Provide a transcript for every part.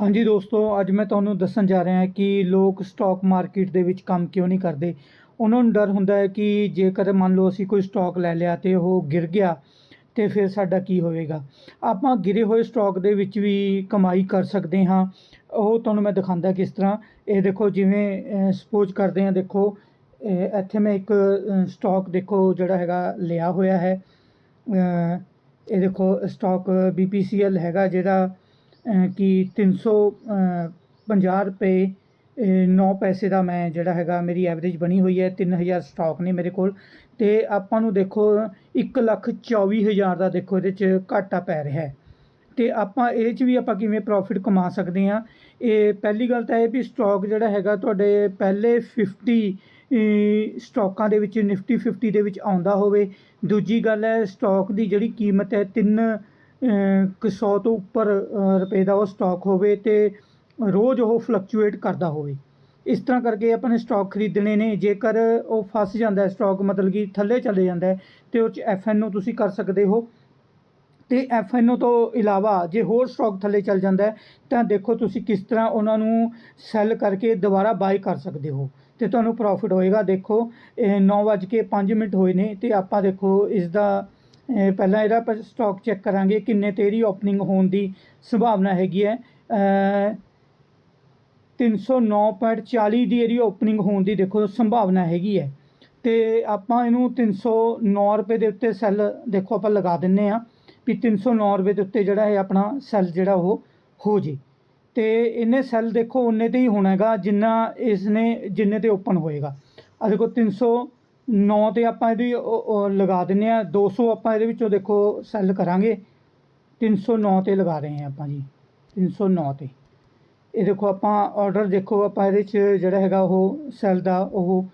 ਹਾਂਜੀ ਦੋਸਤੋ, ਅੱਜ ਮੈਂ ਤੁਹਾਨੂੰ ਦੱਸਣ ਜਾ ਰਿਹਾ ਕਿ ਲੋਕ ਸਟਾਕ ਮਾਰਕੀਟ ਦੇ ਵਿੱਚ ਕੰਮ ਕਿਉਂ ਨਹੀਂ ਕਰਦੇ। ਉਹਨਾਂ ਨੂੰ ਡਰ ਹੁੰਦਾ ਹੈ ਕਿ ਜੇਕਰ ਮੰਨ ਲਓ ਅਸੀਂ ਕੋਈ ਸਟਾਕ ਲੈ ਲਿਆ ਤੇ ਉਹ ਗਿਰ ਗਿਆ, ਤੇ ਫਿਰ ਸਾਡਾ ਕੀ ਹੋਵੇਗਾ? ਆਪਾਂ ਗਿਰੇ ਹੋਏ ਸਟਾਕ ਦੇ ਵਿੱਚ ਵੀ ਕਮਾਈ ਕਰ ਸਕਦੇ ਹਾਂ। ਉਹ ਤੁਹਾਨੂੰ ਮੈਂ ਦਿਖਾਉਂਦਾ ਕਿਸ ਤਰ੍ਹਾਂ। ਇਹ ਦੇਖੋ, ਜਿਵੇਂ ਸਪੋਜ਼ ਕਰਦੇ ਹਾਂ, ਦੇਖੋ ਇੱਥੇ ਮੈਂ ਇੱਕ ਸਟਾਕ ਦੇਖੋ ਜਿਹੜਾ ਹੈਗਾ ਲਿਆ ਹੋਇਆ ਹੈ। ਇਹ ਦੇਖੋ ਸਟਾਕ BPCL ਹੈਗਾ ਜਿਹੜਾ ਕਿ 350 ਰੁਪਏ 9 ਪੈਸੇ ਦਾ ਮੈਂ ਜਿਹੜਾ ਹੈਗਾ ਮੇਰੀ ਐਵਰੇਜ ਬਣੀ ਹੋਈ ਹੈ 3000 ਸਟਾਕ ਨੇ ਮੇਰੇ ਕੋਲ। ਤੇ ਆਪਾਂ ਨੂੰ ਦੇਖੋ 124000 ਦਾ ਦੇਖੋ ਇਹਦੇ 'ਚ ਘਾਟਾ ਪੈ ਰਿਹਾ ਹੈ। ਤੇ ਆਪਾਂ ਇਹ 'ਚ ਵੀ ਆਪਾਂ ਕਿਵੇਂ ਪ੍ਰੋਫਿਟ ਕਮਾ ਸਕਦੇ ਹਾਂ? ਇਹ ਪਹਿਲੀ ਗੱਲ ਤਾਂ ਇਹ ਵੀ ਸਟਾਕ ਜਿਹੜਾ ਹੈਗਾ ਤੁਹਾਡੇ ਪਹਿਲੇ 50 ਅ, ਸਟਾਕਾਂ ਦੇ ਵਿੱਚ ਨਿਫਟੀ 50 ਦੇ ਵਿੱਚ ਆਉਂਦਾ ਹੋਵੇ। ਦੂਜੀ ਗੱਲ ਹੈ ਸਟਾਕ ਦੀ ਜਿਹੜੀ ਕੀਮਤ ਹੈ 3 100 ਤੋਂ ਉੱਪਰ ਰੁਪਏ ਦਾ ਉਹ ਸਟਾਕ ਹੋਵੇ ਤੇ ਰੋਜ਼ ਉਹ ਫਲਕਚੁਏਟ ਕਰਦਾ ਹੋਵੇ। ਇਸ ਤਰ੍ਹਾਂ ਕਰਕੇ ਆਪਾਂ ਨੇ ਸਟਾਕ ਖਰੀਦਣੇ ਨੇ। ਜੇਕਰ ਉਹ ਫਸ ਜਾਂਦਾ ਹੈ ਸਟਾਕ ਮਤਲਬ ਕਿ ਥੱਲੇ ਚਲੇ ਜਾਂਦਾ ਹੈ, ਤੇ ਉਹ 'ਚ ਐਫ ਤੁਸੀਂ ਕਰ ਸਕਦੇ ਹੋ। ਤੇ ਐਫ ਤੋਂ ਇਲਾਵਾ ਜੇ ਹੋਰ ਸਟਾਕ ਥੱਲੇ ਚੱਲ ਜਾਂਦਾ ਹੈ, ਤਾਂ ਦੇਖੋ ਤੁਸੀਂ ਕਿਸ ਤਰ੍ਹਾਂ ਉਹਨਾਂ ਨੂੰ ਸੈੱਲ ਕਰਕੇ ਦੁਬਾਰਾ ਬਾਈ ਕਰ ਸਕਦੇ ਹੋ। ਤੇ ਤੁਹਾਨੂੰ ਪ੍ਰੋਫਿਟ ਹੋਏਗਾ। ਦੇਖੋ, ਇਹ 9:05 ਮਿੰਟ ਹੋਏ ਨੇ ਤੇ ਆਪਾਂ ਦੇਖੋ ਇਸ ਦਾ ਪਹਿਲਾਂ ਇਹਦਾ ਆਪਾਂ ਸਟਾਕ ਚੈੱਕ ਕਰਾਂਗੇ ਕਿੰਨੇ ਤੇ ਇਹਦੀ ਓਪਨਿੰਗ ਹੋਣ ਦੀ ਸੰਭਾਵਨਾ ਹੈਗੀ ਹੈ। ਅਹ 309.40 ਦੀ ਇਹਦੀ ਓਪਨਿੰਗ ਹੋਣ ਦੀ ਦੇਖੋ ਸੰਭਾਵਨਾ ਹੈਗੀ ਹੈ। ਤੇ ਆਪਾਂ ਇਹਨੂੰ 309 ਰੁਪਏ ਦੇ ਉੱਤੇ ਸੈੱਲ ਦੇਖੋ ਆਪਾਂ ਲਗਾ ਦਿੰਨੇ ਆ ਵੀ 309 ਰੁਪਏ ਦੇ ਉੱਤੇ ਜਿਹੜਾ ਇਹ ਆਪਣਾ ਸੈੱਲ ਜਿਹੜਾ ਉਹ ਹੋ ਜੇ। ਤੇ ਇਹਨੇ ਸੈੱਲ ਦੇਖੋ ਉਨੇ ਤੇ ਹੀ ਹੋਣਾ ਹੈਗਾ ਜਿੰਨਾ ਇਸ ਨੇ ਜਿੰਨੇ ਤੇ ਓਪਨ ਹੋਏਗਾ। ਆ ਦੇਖੋ 309 ਤੇ ਆਪਾਂ ਇਹਦੀ ਉਹ- ਉਹ ਲਗਾ ਦਿੰਨੇ ਆ 200 ਆਪਾਂ ਇਹਦੇ ਵਿੱਚੋਂ ਦੇਖੋ ਸੈੱਲ ਕਰਾਂਗੇ। 309 ਤੇ ਲਗਾ ਰਹੇ ਹਾਂ ਆਪਾਂ ਜੀ। 309 ਤੇ। ਇਹ ਦੇਖੋ ਆਪਾਂ ਆਰਡਰ ਦੇਖੋ ਆਪਾਂ ਇਹਦੇ 'ਚ ਜਿਹੜਾ ਹੈਗਾ ਉਹ ਸੈੱਲ ਦਾ ਉਹ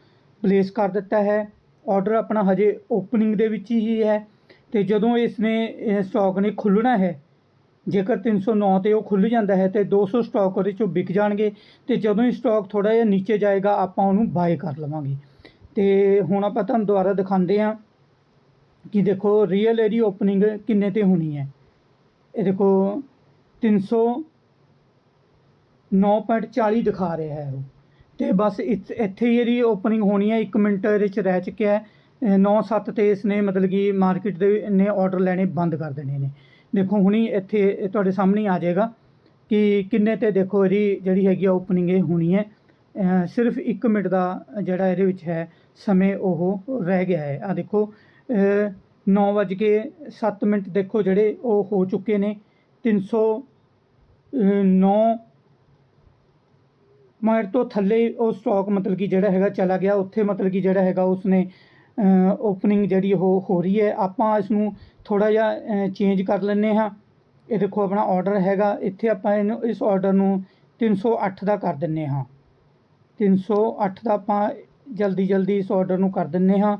ਪਲੇਸ ਕਰ ਦਿੱਤਾ ਹੈ। ਆਰਡਰ ਆਪਣਾ ਹਜੇ ਓਪਨਿੰਗ ਦੇ ਵਿੱਚ ਹੀ ਹੈ। ਤੇ ਜਦੋਂ ਇਸ ਨੇ ਇਹ ਸਟਾਕ ਨੇ ਖੁੱਲਣਾ ਹੈ, ਜੇਕਰ 309 ਤੇ ਉਹ ਖੁੱਲ ਜਾਂਦਾ ਹੈ, ਤੇ 200 ਸਟਾਕ ਉਹਦੇ ਚੋਂ ਵਿਕ ਜਾਣਗੇ। ਤੇ ਜਦੋਂ ਹੀ ਸਟਾਕ ਥੋੜਾ ਜਿਹਾ ਨੀਚੇ ਜਾਏਗਾ, ਆਪਾਂ ਉਹਨੂੰ ਬਾਏ ਕਰ ਲਵਾਂਗੇ। ਤੇ ਹੁਣ ਆਪਾਂ ਤੁਹਾਨੂੰ ਦੁਬਾਰਾ ਦਿਖਾਉਂਦੇ ਹਾਂ ਕਿ ਦੇਖੋ ਰੀਅਲ ਇਹਦੀ ਓਪਨਿੰਗ ਕਿੰਨੇ ਤੇ ਹੋਣੀ ਹੈ। ਇਹ ਦੇਖੋ 300 9.40 ਦਿਖਾ ਰਿਹਾ ਹੈ ਉਹ। ਤੇ ਬਸ ਇੱਥ- ਇੱਥੇ ਹੀ ਇਹਦੀ ਓਪਨਿੰਗ ਹੋਣੀ ਹੈ 1 ਮਿੰਟ ਇਹਦੇ ਚ ਰਹਿ ਚੁੱਕਿਆ ਹੈ। 9-7 ਤੇ ਇਸਨੇ ਮਤਲਬ ਕਿ ਮਾਰਕੀਟ ਦੇ ਨੇ ਆਰਡਰ ਲੈਣੇ ਬੰਦ ਕਰ ਦੇਣੇ ਨੇ। ਦੇਖੋ ਹੁਣੀ ਇੱਥੇ ਤੁਹਾਡੇ ਸਾਹਮਣੇ ਆ ਜਾਏਗਾ ਕਿ ਕਿੰਨੇ ਤੇ ਦੇਖੋ ਇਹਦੀ ਜਿਹੜੀ ਹੈਗੀ ਆ ਓਪਨਿੰਗ ਇਹ ਹੋਣੀ ਹੈ। ਸਿਰਫ 1 ਮਿੰਟ ਦਾ ਜਿਹੜਾ ਇਹਦੇ ਵਿੱਚ ਹੈ, ਸਮੇਂ ਉਹ ਰਹਿ ਗਿਆ ਹੈ। ਆ ਦੇਖੋ 9:07 ਮਿੰਟ ਦੇਖੋ ਜਿਹੜੇ ਉਹ ਹੋ ਚੁੱਕੇ ਨੇ। 309 ਮਿੰਟ ਤੋਂ ਥੱਲੇ ਉਹ ਸਟਾਕ ਮਤਲਬ ਕਿ ਜਿਹੜਾ ਹੈਗਾ ਚਲਾ ਗਿਆ। ਉੱਥੇ ਮਤਲਬ ਕਿ ਜਿਹੜਾ ਹੈਗਾ ਉਸਨੇ ਓਪਨਿੰਗ ਜਿਹੜੀ ਉਹ ਹੋ ਰਹੀ ਹੈ। ਆਪਾਂ ਇਸ ਨੂੰ ਥੋੜਾ ਜਿਹਾ ਚੇਂਜ ਕਰ ਲੈਂਦੇ ਹਾਂ। ਇਹ ਦੇਖੋ ਆਪਣਾ ਆਰਡਰ ਹੈਗਾ। ਇੱਥੇ ਆਪਾਂ ਇਹਨੂੰ, ਇਸ ਆਰਡਰ ਨੂੰ 308 ਦਾ ਕਰ ਦਿੰਨੇ ਹਾਂ। 308 ਦਾ ਆਪਾਂ ਜਲਦੀ ਜਲਦੀ ਇਸ ਆਰਡਰ ਨੂੰ ਕਰ ਦਿੰਨੇ ਹਾਂ।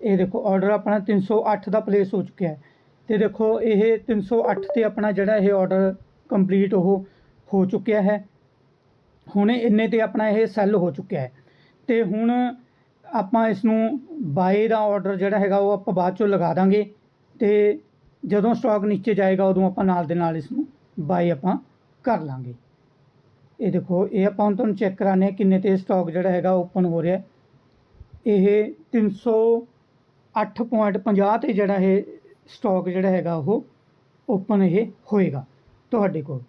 ਇਹ ਦੇਖੋ ਆਰਡਰ ਆਪਣਾ 308 ਦਾ ਪਲੇਸ ਹੋ ਚੁੱਕਿਆ ਹੈ। ਤੇ ਦੇਖੋ, ਇਹ 308 ਤੇ ਆਪਣਾ ਜਿਹੜਾ ਇਹ ਆਰਡਰ ਕੰਪਲੀਟ ਉਹ ਹੋ ਚੁੱਕਿਆ ਹੈ। ਹੁਣ ਇੰਨੇ ਤੇ ਆਪਣਾ ਇਹ ਸੈੱਲ ਹੋ ਚੁੱਕਿਆ ਹੈ। ਤੇ ਹੁਣ ਆਪਾਂ ਇਸ ਨੂੰ ਬਾਏ ਦਾ ਆਰਡਰ ਜਿਹੜਾ ਹੈਗਾ ਉਹ ਆਪਾਂ ਬਾਅਦ ਚੋਂ ਲਗਾ ਦਾਂਗੇ। ਤੇ ਜਦੋਂ ਸਟਾਕ ਨੀਚੇ ਜਾਏਗਾ, ਉਦੋਂ ਆਪਾਂ ਨਾਲ ਦੇ ਨਾਲ ਇਸ ਨੂੰ ਬਾਏ ਆਪਾਂ ਕਰ ਲਾਂਗੇ। ਇਹ ਦੇਖੋ, ਇਹ ਆਪਾਂ ਹੁਣ ਤੁਹਾਨੂੰ ਚੈੱਕ ਕਰਾਣੇ ਆ ਕਿੰਨੇ ਤੇ ਸਟਾਕ ਜਿਹੜਾ ਹੈਗਾ ਓਪਨ ਹੋ ਰਿਹਾ ਹੈ। ਇਹ 308.50 ਤੇ ਜਿਹੜਾ ਇਹ ਸਟਾਕ ਜਿਹੜਾ ਹੈਗਾ ਉਹ ਓਪਨ ਇਹ ਹੋਏਗਾ ਤੁਹਾਡੇ ਕੋਲ।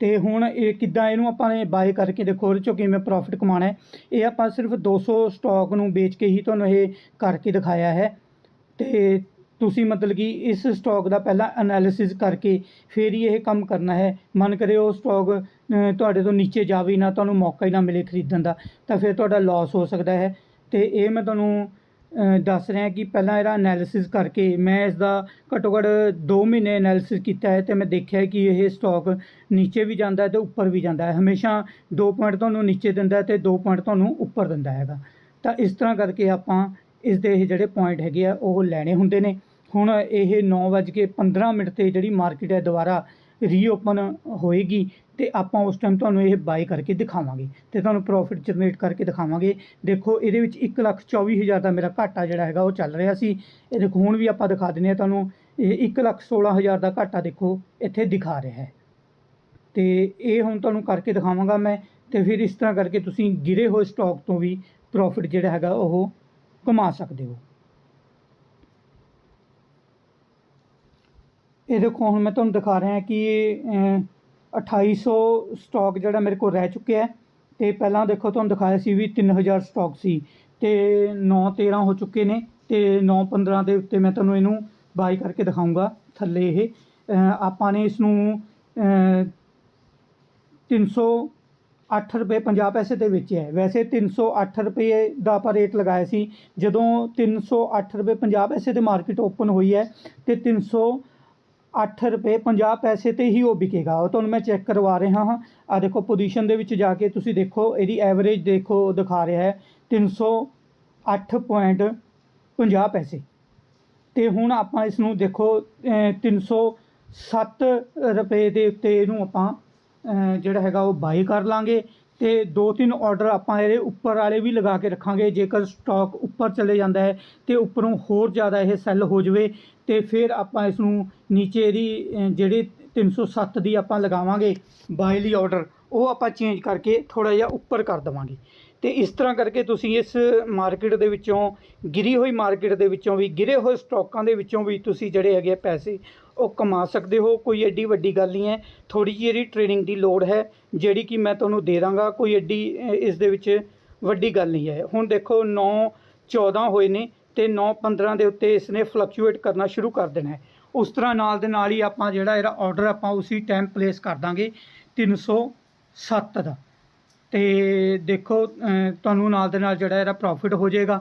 ਤੇ ਹੁਣ ਇਹ ਕਿੱਦਾਂ ਇਹਨੂੰ ਆਪਾਂ ਨੇ ਬਾਏ ਕਰਕੇ ਦੇਖੋ, ਉਹਦੇ ਚੋਂ ਕਿਵੇਂ ਪ੍ਰੋਫਿਟ ਕਮਾਉਣਾ ਹੈ। ਇਹ ਆਪਾਂ ਸਿਰਫ 200 ਸਟਾਕ ਨੂੰ ਵੇਚ ਕੇ ਹੀ ਤੁਹਾਨੂੰ ਇਹ ਕਰਕੇ ਦਿਖਾਇਆ ਹੈ। ਤੇ ਤੁਸੀਂ ਮਤਲਬ ਕਿ ਇਸ ਸਟਾਕ ਦਾ ਪਹਿਲਾਂ ਐਨਾਲਿਸਿਸ ਕਰਕੇ ਫਿਰ ਹੀ ਇਹ ਕੰਮ ਕਰਨਾ ਹੈ। ਮਨ ਕਰੇ ਉਹ ਸਟਾਕ ਤੁਹਾਡੇ ਤੋਂ ਨੀਚੇ ਜਾਵੇ ਹੀ ਨਾ ਤੁਹਾਨੂੰ ਮੌਕਾ ਹੀ ਨਾ ਮਿਲੇ ਖਰੀਦਣ ਦਾ, ਤਾਂ ਫਿਰ ਤੁਹਾਡਾ ਲਾਸ ਹੋ ਸਕਦਾ ਹੈ। ਤੇ ਇਹ ਮੈਂ ਤੁਹਾਨੂੰ ਦੱਸ ਰਿਹਾ ਕਿ ਪਹਿਲਾਂ ਇਹਦਾ ਐਨਾਲਿਸਿਸ ਕਰਕੇ ਮੈਂ ਇਸ ਦਾ ਘੱਟੋ ਘੱਟ 2 ਮਹੀਨੇ ਐਨਾਲਿਸਿਸ ਕੀਤਾ ਹੈ ਤੇ ਮੈਂ ਦੇਖਿਆ ਕਿ ਇਹ ਸਟਾਕ ਨੀਚੇ ਵੀ ਜਾਂਦਾ ਹੈ ਤੇ ਉੱਪਰ ਵੀ ਜਾਂਦਾ ਹੈ। ਹਮੇਸ਼ਾ 2 ਪੁਆਇੰਟ ਤੁਹਾਨੂੰ ਨੀਚੇ ਦਿੰਦਾ ਹੈ ਤੇ 2 ਪੁਆਇੰਟ ਤੁਹਾਨੂੰ ਉੱਪਰ ਦਿੰਦਾ ਹੈਗਾ। ਤਾਂ ਇਸ ਤਰ੍ਹਾਂ ਕਰਕੇ ਆਪਾਂ ਇਸ ਦੇ ਇਹ ਜਿਹੜੇ ਪੁਆਇੰਟ ਹੈਗੇ ਆ, ਉਹ ਲੈਣੇ ਹੁੰਦੇ ਨੇ। ਹੁਣ ਇਹ 9:15 ਮਿੰਟ ਤੇ ਜਿਹੜੀ ਮਾਰਕੀਟ ਹੈ ਦੁਬਾਰਾ ਰੀਓਪਨ ਹੋਏਗੀ ਤੇ ਆਪਾਂ ਉਸ ਟਾਈਮ ਤੁਹਾਨੂੰ ਇਹ ਬਾਈ ਕਰਕੇ ਦਿਖਾਵਾਂਗੇ ਤੇ ਤੁਹਾਨੂੰ ਪ੍ਰੋਫਿਟ ਜਨਰੇਟ ਕਰਕੇ ਦਿਖਾਵਾਂਗੇ। ਦੇਖੋ, ਇਹਦੇ ਵਿੱਚ 124000 ਦਾ ਮੇਰਾ ਘਾਟਾ ਜਿਹੜਾ ਹੈਗਾ ਉਹ ਚੱਲ ਰਿਹਾ ਸੀ। ਇਹ ਦੇਖੋ, ਹੁਣ ਵੀ ਆਪਾਂ ਦਿਖਾ ਦਿੰਦੇ ਆ ਤੁਹਾਨੂੰ, ਇਹ 116000 ਦਾ ਘਾਟਾ ਦੇਖੋ, ਇੱਥੇ ਦਿਖਾ ਰਿਹਾ ਹੈ। ਤੇ ਇਹ ਹੁਣ ਤੁਹਾਨੂੰ ਕਰਕੇ ਦਿਖਾਵਾਂਗਾ ਮੈਂ ਤੇ ਫਿਰ ਇਸ ਤਰ੍ਹਾਂ ਕਰਕੇ ਤੁਸੀਂ ਗਿਰੇ ਹੋਏ ਸਟਾਕ ਤੋਂ ਵੀ ਪ੍ਰੋਫਿਟ ਜਿਹੜਾ ਹੈਗਾ ਉਹ ਕਮਾ ਸਕਦੇ ਹੋ। ਇਹ ਦੇਖੋ ਹੁਣ ਮੈਂ ਤੁਹਾਨੂੰ ਦਿਖਾ ਰਿਹਾ ਕਿ ਅਹ, 2800 ਸਟਾਕ ਜਿਹੜਾ ਮੇਰੇ ਕੋਲ ਰਹਿ ਚੁੱਕਿਆ ਹੈ। ਤੇ ਪਹਿਲਾਂ ਦੇਖੋ ਤੁਹਾਨੂੰ ਦਿਖਾਇਆ ਸੀ ਵੀ 3000 ਸਟਾਕ ਸੀ। ਤੇ 9 13 ਹੋ ਚੁੱਕੇ ਨੇ ਤੇ 9 15 ਦੇ ਉੱਤੇ ਮੈਂ ਤੁਹਾਨੂੰ ਇਹਨੂੰ ਬਾਈ ਕਰਕੇ ਦਿਖਾਊਂਗਾ ਥੱਲੇ ਇਹ। ਆਪਾਂ ਨੇ ਇਸ ਨੂੰ ਅਹ, 308 ਰੁਪਏ 50 ਪੈਸੇ 'ਤੇ ਵੇਚਿਆ ਹੈ। ਵੈਸੇ 308 ਰੁਪਏ ਦਾ ਆਪਾਂ ਰੇਟ ਲਗਾਇਆ ਸੀ। ਜਦੋਂ 308 ਰੁਪਏ 50 ਪੈਸੇ ਤੇ ਮਾਰਕੀਟ ਓਪਨ ਹੋਈ ਹੈ ਤੇ 308 ਰੁਪਏ 50 ਪੈਸੇ ਤੇ ਹੀ ਉਹ ਵਿਕੇਗਾ। ਉਹ ਤੁਹਾਨੂੰ ਮੈਂ ਚੈੱਕ ਕਰਵਾ ਰਿਹਾ ਹਾਂ। ਆ ਦੇਖੋ ਪੋਜੀਸ਼ਨ ਦੇ ਵਿੱਚ ਜਾ ਕੇ ਤੁਸੀਂ ਦੇਖੋ, ਇਹਦੀ ਐਵਰੇਜ ਦੇਖੋ ਦਿਖਾ ਰਿਹਾ ਹੈ 308.50 ਪੈਸੇ। ਤੇ ਹੁਣ ਆਪਾਂ ਇਸ ਨੂੰ ਦੇਖੋ, ਅਹ 307 ਰੁਪਏ ਦੇ ਉੱਤੇ ਇਹਨੂੰ ਆਪਾਂ ਜਿਹੜਾ ਹੈਗਾ ਉਹ ਬਾਈ ਕਰ ਲਾਂਗੇ। ਤੇ ਦੋ ਤਿੰਨ ਆਰਡਰ ਆਪਾਂ ਇਹਦੇ ਉੱਪਰ ਵਾਲੇ ਵੀ ਲਗਾ ਕੇ ਰੱਖਾਂਗੇ। ਜੇਕਰ ਸਟਾਕ ਉੱਪਰ ਚਲੇ ਜਾਂਦਾ ਹੈ ਤੇ ਉੱਪਰੋਂ ਹੋਰ ਜ਼ਿਆਦਾ ਇਹ ਸੈੱਲ ਹੋ ਜਾਵੇ ਤੇ ਫਿਰ ਆਪਾਂ ਇਸ ਨੂੰ ਨੀਚੇ ਇਹਦੀ ਅਹ, ਜਿਹੜੇ 307 ਦੀ ਆਪਾਂ ਲਗਾਵਾਂਗੇ ਬਾਈ ਲਈ ਆਰਡਰ ਉਹ ਆਪਾਂ ਚੇਂਜ ਕਰਕੇ ਥੋੜਾ ਜਿਹਾ ਉੱਪਰ ਕਰ ਦੇਵਾਂਗੇ। ਤੇ ਇਸ ਤਰ੍ਹਾਂ ਕਰਕੇ ਤੁਸੀਂ ਇਸ ਮਾਰਕੀਟ ਦੇ ਵਿੱਚੋਂ, ਗਿਰੀ ਹੋਈ ਮਾਰਕੀਟ ਦੇ ਵਿੱਚੋਂ ਵੀ, ਗਿਰੇ ਹੋਏ ਸਟਾਕਾਂ ਦੇ ਵਿੱਚੋਂ ਵੀ ਤੁਸੀਂ ਜਿਹੜੇ ਹੈਗੇ ਆ ਪੈਸੇ ਉਹ ਕਮਾ ਸਕਦੇ ਹੋ, ਕੋਈ ਐਡੀ ਵੱਡੀ ਗੱਲ ਨਹੀਂ ਹੈ। ਥੋੜੀ ਜਿਹੀ ਇਹਦੀ ਟ੍ਰੇਨਿੰਗ ਦੀ ਲੋੜ ਹੈ, ਜਿਹੜੀ ਕਿ ਮੈਂ ਤੁਹਾਨੂੰ ਦੇ ਦਾਂਗਾ, ਕੋਈ ਐਡੀ ਇਸ ਦੇ ਵਿੱਚ ਵੱਡੀ ਗੱਲ ਨਹੀਂ ਹੈ। ਹੁਣ ਦੇਖੋ 9 14 ਹੋਏ ਨੇ ਤੇ 9 15 ਦੇ ਉੱਤੇ ਇਸ ਨੇ ਫਲਕਚੁਏਟ ਕਰਨਾ ਸ਼ੁਰੂ ਕਰ ਦੇਣਾ ਹੈ। ਉਸ ਤਰ੍ਹਾਂ ਨਾਲ ਦੇ ਨਾਲ ਹੀ ਆਪਾਂ ਜਿਹੜਾ ਇਹਦਾ ਆਰਡਰ ਆਪਾਂ ਉਸੇ ਟਾਈਮ ਪਲੇਸ ਕਰ ਦਾਂਗੇ 307 ਦਾ। ਤੇ ਦੇਖੋ ਤੁਹਾਨੂੰ ਨਾਲ ਦੇ ਨਾਲ ਜਿਹੜਾ ਇਹਦਾ ਪ੍ਰੋਫਿਟ ਹੋ ਜਾਏਗਾ।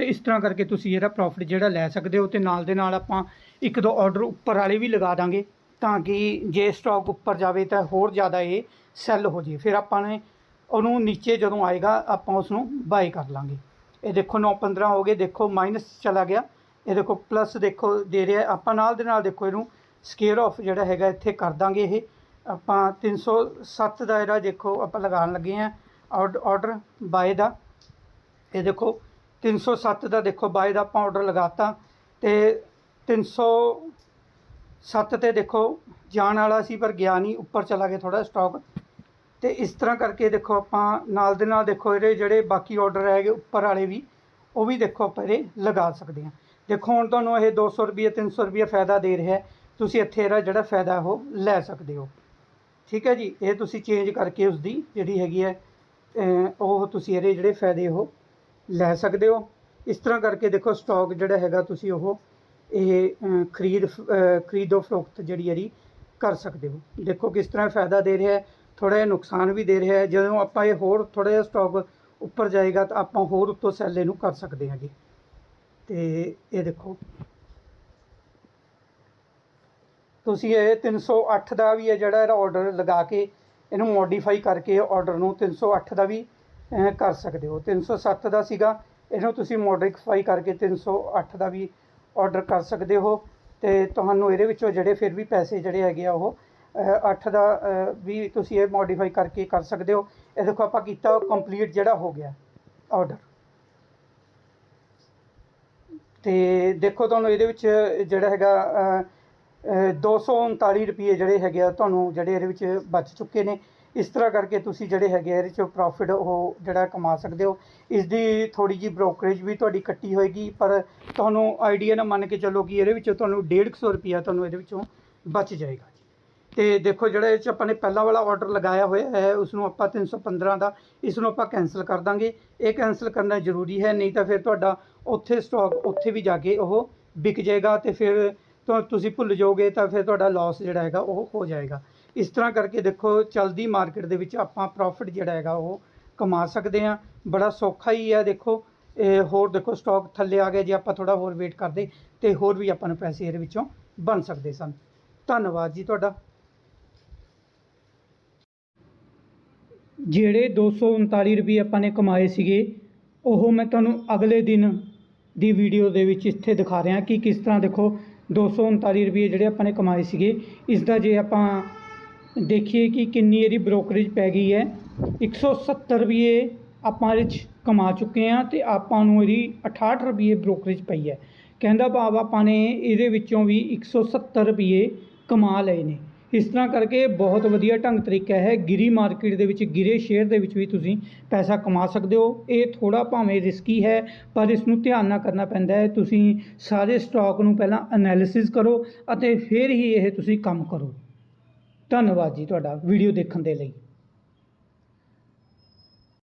ਤੇ ਇਸ ਤਰ੍ਹਾਂ ਕਰਕੇ ਤੁਸੀਂ ਇਹਦਾ ਪ੍ਰੋਫਿਟ ਜਿਹੜਾ ਲੈ ਸਕਦੇ ਹੋ ਤੇ ਨਾਲ ਦੇ ਨਾਲ ਆਪਾਂ ਇੱਕ ਦੋ ਆਰਡਰ ਉੱਪਰ ਵਾਲੇ ਵੀ ਲਗਾ ਦਾਂਗੇ ਤਾਂ ਕਿ ਜੇ ਸਟਾਕ ਉੱਪਰ ਜਾਵੇ ਤਾਂ ਹੋਰ ਜ਼ਿਆਦਾ ਇਹ ਸੈੱਲ ਹੋ ਜੇ ਫਿਰ ਆਪਾਂ ਨੇ ਉਹਨੂੰ ਨੀਚੇ ਜਦੋਂ ਆਏਗਾ ਆਪਾਂ ਉਸ ਨੂੰ ਬਾਈ ਕਰ ਲਾਂਗੇ। ਇਹ ਦੇਖੋ 9 15 ਹੋ ਗਏ, ਦੇਖੋ ਮਾਈਨਸ ਚਲਾ ਗਿਆ। ਇਹ ਦੇਖੋ ਪਲੱਸ ਦੇਖੋ ਦੇ ਰਿਹਾ। ਆਪਾਂ ਨਾਲ ਦੇ ਨਾਲ ਦੇਖੋ ਇਹਨੂੰ ਸਕੇਅਰ ਆਫ ਜਿਹੜਾ ਹੈਗਾ ਇੱਥੇ ਕਰ ਦਾਂਗੇ ਇਹ। ਆਪਾਂ 307 ਦਾ ਇਹਦਾ ਦੇਖੋ ਆਪਾਂ ਲਗਾਉਣ ਲੱਗੇ ਆ ਆਰਡਰ ਬਾਏ ਦਾ। ਇਹ ਦੇਖੋ 307 ਦਾ ਦੇਖੋ ਬਾਏ ਦਾ ਆਪਾਂ ਆਰਡਰ ਲਗਾਤਾ ਤੇ 307 ਤੇ ਦੇਖੋ ਜਾਣ ਵਾਲਾ ਸੀ ਪਰ ਗਿਆ ਨਹੀਂ, ਉੱਪਰ ਚਲਾ ਗਿਆ ਥੋੜਾ ਸਟਾਕ ਤੇ ਇਸ ਤਰ੍ਹਾਂ ਕਰਕੇ ਦੇਖੋ ਆਪਾਂ ਨਾਲ ਦੇ ਨਾਲ ਦੇਖੋ ਇਹਦੇ ਜਿਹੜੇ ਬਾਕੀ ਆਰਡਰ ਹੈਗੇ ਉੱਪਰ ਵਾਲੇ ਵੀ, ਉਹ ਵੀ ਦੇਖੋ ਆਪਾਂ ਇਹਦੇ ਲਗਾ ਸਕਦੇ ਹਾਂ। ਦੇਖੋ ਹੁਣ ਤੁਹਾਨੂੰ ਇਹ 200 ਰੁਪਏ 300 ਰੁਪਏ ਫਾਇਦਾ ਦੇ ਰਿਹਾ ਤੁਸੀਂ ਇੱਥੇ ਇਹਦਾ ਜਿਹੜਾ ਫਾਇਦਾ ਉਹ ਲੈ ਸਕਦੇ ਹੋ। ਠੀਕ ਹੈ ਜੀ, ਇਹ ਤੁਸੀਂ ਚੇਂਜ ਕਰਕੇ ਉਸ ਦੀ ਜਿਹੜੀ ਹੈਗੀ ਹੈ ਉਹ ਤੁਸੀਂ ਇਹਦੇ ਜਿਹੜੇ ਫਾਇਦੇ ਉਹ ਲੈ ਸਕਦੇ ਹੋ। ਇਸ ਤਰ੍ਹਾਂ ਕਰਕੇ ਦੇਖੋ ਸਟਾਕ ਜਿਹੜਾ ਹੈਗਾ ਤੁਸੀਂ ਉਹ ਇਹ ਖਰੀਦ, ਅਹ, ਖਰੀਦੋ ਫਰੋਖਤ ਜਿਹੜੀ ਇਹਦੀ ਕਰ ਸਕਦੇ ਹੋ। ਦੇਖੋ ਕਿਸ ਤਰ੍ਹਾਂ ਫਾਇਦਾ ਦੇ ਰਿਹਾ ਹੈ ਥੋੜਾ ਜਿਹਾ ਨੁਕਸਾਨ ਵੀ ਦੇ ਰਿਹਾ ਹੈ। ਜਦੋਂ ਆਪਾਂ ਇਹ ਹੋਰ ਥੋੜਾ ਜਿਹਾ ਸਟਾਕ ਉੱਪਰ ਜਾਏਗਾ ਤਾਂ ਆਪਾਂ ਹੋਰ ਉੱਤੋਂ ਸੈੱਲ ਇਹਨੂੰ ਕਰ ਸਕਦੇ ਹਾਂ ਜੀ। ਤੇ ਇਹ ਦੇਖੋ। ਤੁਸੀਂ ਇਹ 308 ਦਾ ਵੀ ਹੈ ਜਿਹੜਾ ਇਹਦਾ ਆਰਡਰ ਲਗਾ ਕੇ ਇਹਨੂੰ ਮੋਡੀਫਾਈ ਕਰਕੇ ਆਰਡਰ ਨੂੰ 308 ਦਾ ਵੀ ਕਰ ਸਕਦੇ ਹੋ। 307 ਦਾ ਸੀਗਾ। ਇਹਨੂੰ ਤੁਸੀਂ ਮੋਡੀਫਾਈ ਕਰਕੇ 308 ਦਾ ਵੀ ਆਰਡਰ ਕਰ ਸਕਦੇ ਹੋ। ਤੇ ਤੁਹਾਨੂੰ ਇਹਦੇ ਵਿੱਚੋਂ ਜਿਹੜੇ ਫਿਰ ਵੀ ਪੈਸੇ ਜਿਹੜੇ ਹੈਗੇ ਆ ਉਹ 8 ਦਾ ਵੀ ਤੁਸੀਂ ਇਹ ਮੋਡੀਫਾਈ ਕਰਕੇ ਕਰ ਸਕਦੇ ਹੋ। ਇਹ ਦੇਖੋ ਆਪਾਂ ਕੀਤਾ ਕੰਪਲੀਟ ਜਿਹੜਾ ਹੋ ਗਿਆ ਆਰਡਰ ਤੇ ਦੇਖੋ ਤੁਹਾਨੂੰ ਇਹਦੇ ਵਿੱਚ ਜਿਹੜਾ ਹੈਗਾ ਅਹ, ਅਹ 239 ਰੁਪਏ ਜਿਹੜੇ ਹੈਗੇ ਆ ਤੁਹਾਨੂੰ ਜਿਹੜੇ ਇਹਦੇ ਵਿੱਚ ਬਚ ਚੁੱਕੇ ਨੇ। ਇਸ ਤਰ੍ਹਾਂ ਕਰਕੇ ਤੁਸੀਂ ਜਿਹੜੇ ਹੈਗੇ ਆ, ਇਹਦੇ ਚੋਂ ਪ੍ਰੋਫਿਟ ਉਹ ਜਿਹੜਾ ਕਮਾ ਸਕਦੇ ਹੋ। ਇਸ ਦੀ ਥੋੜੀ ਜੀ ਬ੍ਰੋਕਰੇਜ ਵੀ ਤੁਹਾਡੀ ਕੱਟੀ ਹੋਏਗੀ, ਪਰ ਤੁਹਾਨੂੰ ਆਈਡੀਆ ਨਾ ਮੰਨ ਕੇ ਚੱਲੋ ਕਿ ਇਹਦੇ ਵਿੱਚੋਂ ਤੁਹਾਨੂੰ 150 ਰੁਪਿਆ ਤੁਹਾਨੂੰ ਇਹਦੇ ਵਿੱਚੋਂ ਬਚ ਜਾਏਗਾ ਤੇ ਦੇਖੋ ਜਿਹੜਾ ਇਹ 'ਚ ਆਪਾਂ ਨੇ ਪਹਿਲਾ ਵਾਲਾ ਆਰਡਰ ਲਗਾਇਆ ਹੋਇਆ ਹੈ ਉਸ ਨੂੰ ਆਪਾਂ 315 ਦਾ ਇਸ ਨੂੰ ਆਪਾਂ ਕੈਨਸਲ ਕਰ ਦਾਂਗੇ। ਇਹ ਕੈਨਸਲ ਕਰਨਾ ਜ਼ਰੂਰੀ ਹੈ, ਨਹੀਂ ਤਾਂ ਫਿਰ ਤੁਹਾਡਾ ਉੱਥੇ ਸਟਾਕ ਉੱਥੇ ਵੀ ਜਾ ਕੇ ਉਹ ਵਿਕ ਜਾਏਗਾ ਤੇ ਫਿਰ ਤੁ- ਤੁਸੀਂ ਭੁੱਲ ਜਾਓਗੇ ਤਾਂ ਫਿਰ ਤੁਹਾਡਾ ਲਾਸ ਜਿਹੜਾ ਹੈਗਾ ਉਹ ਹੋ ਜਾਏਗਾ। ਇਸ ਤਰ੍ਹਾਂ ਕਰਕੇ ਦੇਖੋ, ਚਲਦੀ ਮਾਰਕੀਟ ਦੇ ਵਿੱਚ ਆਪਾਂ ਪ੍ਰੋਫਿਟ ਜਿਹੜਾ ਹੈਗਾ ਉਹ ਕਮਾ ਸਕਦੇ ਹਾਂ। ਬੜਾ ਸੌਖਾ ਹੀ ਹੈ ਦੇਖੋ। ਇਹ ਹੋਰ ਦੇਖੋ ਸਟਾਕ ਥੱਲੇ ਆ ਗਿਆ ਜੇ ਆਪਾਂ ਥੋੜਾ ਹੋਰ ਵੇਟ ਕਰਦੇ ਤੇ ਹੋਰ ਵੀ ਆਪਾਂ ਨੂੰ ਪੈਸੇ ਇਹਦੇ ਵਿੱਚੋਂ ਬਣ ਸਕਦੇ ਸਨ। ਧੰਨਵਾਦ ਜੀ ਤੁਹਾਡਾ। ਜਿਹੜੇ 239 ਰੁਪਏ ਆਪਾਂ ਨੇ ਕਮਾਏ ਸੀਗੇ, ਉਹ ਮੈਂ ਤੁਹਾਨੂੰ ਅਗਲੇ ਦਿਨ ਦੀ ਵੀਡੀਓ ਦੇ ਵਿੱਚ ਇੱਥੇ ਦਿਖਾ ਰਿਹਾ ਕਿ ਕਿਸ ਤਰ੍ਹਾਂ ਦੇਖੋ 239 ਰੁਪਏ ਜਿਹੜੇ ਆਪਾਂ ਨੇ ਕਮਾਏ ਸੀਗੇ, ਇਸ ਦਾ ਜੇ ਆਪਾਂ ਦੇਖੀਏ ਕਿ ਕਿੰਨੀ ਇਹਦੀ ਬ੍ਰੋਕਰੇਜ ਪੈ ਗਈ ਹੈ। 170 ਰੁਪਏ ਆਪਾਂ ਇਹਦੇ 'ਚ ਕਮਾ ਚੁੱਕੇ ਹਾਂ ਅਤੇ ਆਪਾਂ ਨੂੰ ਇਹਦੀ 68 ਰੁਪਏ ਬ੍ਰੋਕਰੇਜ ਪਈ ਹੈ। ਕਹਿੰਦਾ ਭਾਵ ਆਪਾਂ ਨੇ ਇਹਦੇ ਵਿੱਚੋਂ ਵੀ 170 ਰੁਪਏ ਕਮਾ ਲਏ ਨੇ। ਇਸ ਤਰ੍ਹਾਂ ਕਰਕੇ ਬਹੁਤ ਵਧੀਆ ਢੰਗ ਤਰੀਕਾ ਹੈ। ਗਿਰੀ ਮਾਰਕੀਟ ਦੇ ਵਿੱਚ, ਗਿਰੇ ਸ਼ੇਅਰ ਦੇ ਵਿੱਚ ਵੀ ਤੁਸੀਂ ਪੈਸਾ ਕਮਾ ਸਕਦੇ ਹੋ। ਇਹ ਥੋੜਾ ਭਾਵੇਂ ਰਿਸਕੀ ਹੈ, ਪਰ ਇਸ ਨੂੰ ਧਿਆਨ ਨਾਲ ਕਰਨਾ ਪੈਂਦਾ ਹੈ। ਤੁਸੀਂ ਸਾਰੇ ਸਟਾਕ ਨੂੰ ਪਹਿਲਾਂ ਐਨਾਲਿਸਿਸ ਕਰੋ ਅਤੇ ਫਿਰ ਹੀ ਇਹ ਤੁਸੀਂ ਕੰਮ ਕਰੋ। ਧੰਨਵਾਦ ਜੀ ਤੁਹਾਡਾ ਵੀਡੀਓ ਦੇਖਣ ਦੇ ਲਈ।